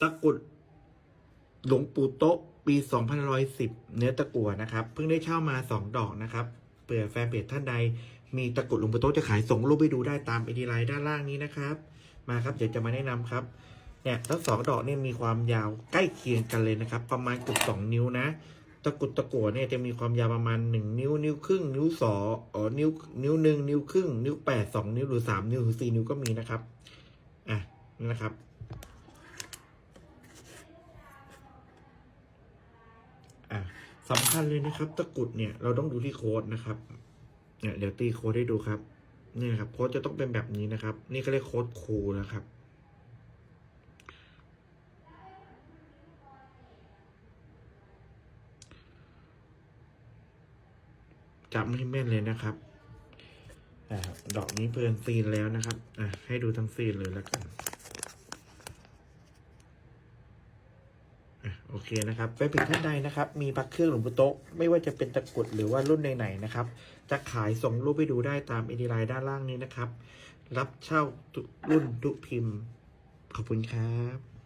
ตะกรุดหลวงปู่โต๊ะปี2510 เนื้อตะกั่วนะครับ เพิ่งได้เช่ามา 2 ดอกนะครับเผื่อแฟนเพจท่านใด มีตะกรุดหลวงปู่โต๊ะจะขายส่งรูปไปดูได้ตามไอดีไลน์ด้านล่างนี้นะครับ มาครับเดี๋ยวจะมาแนะนำครับเนี่ยทั้งสองดอกเนี่ยมีความยาวใกล้เคียงกันเลยนะครับ ประมาณเกือบสองนิ้วนะ ตะกรุดตะกั่วเนี่ยจะมีความยาวประมาณหนึ่งนิ้ว นิ้วครึ่ง นิ้วสองอ๋อนิ้วนิ้วหนึ่งนิ้วครึ่ง นิ้วแปดสองนิ้วหรือสามนิ้วหรือสี่นิ้วก็มีนะครับอะนี่นะครับ อะสำคัญเลยนะครับ ตะกุดเนี่ยเราต้องดูที่โค้ดนะครับเนี่ยเดี๋ยวตีโค้ดให้ดูครับนี่นะครับโค้ดจะต้องเป็นแบบนี้นะครับ นี่ก็เรียกโค้ดคูนะครับจำให้แม่นเลยนะครับอ่าดอกนี้เพลินซีนแล้วนะครับ อะ ให้ดูทั้งซีนเลยแล้วกันอะ โอเคนะครับไปผิดท่านใดนะครับ มีพักเครื่องหลวงปู่โต๊ะไม่ว่าจะเป็นตะกรุดหรือว่ารุ่นไหนๆนะครับ จะขายส่งรูปไปดูได้ตามเอดีไลน์ด้านล่างนี้นะครับ รับเช่าทุกรุ่นทุกพิมพ์ ขอบคุณครับ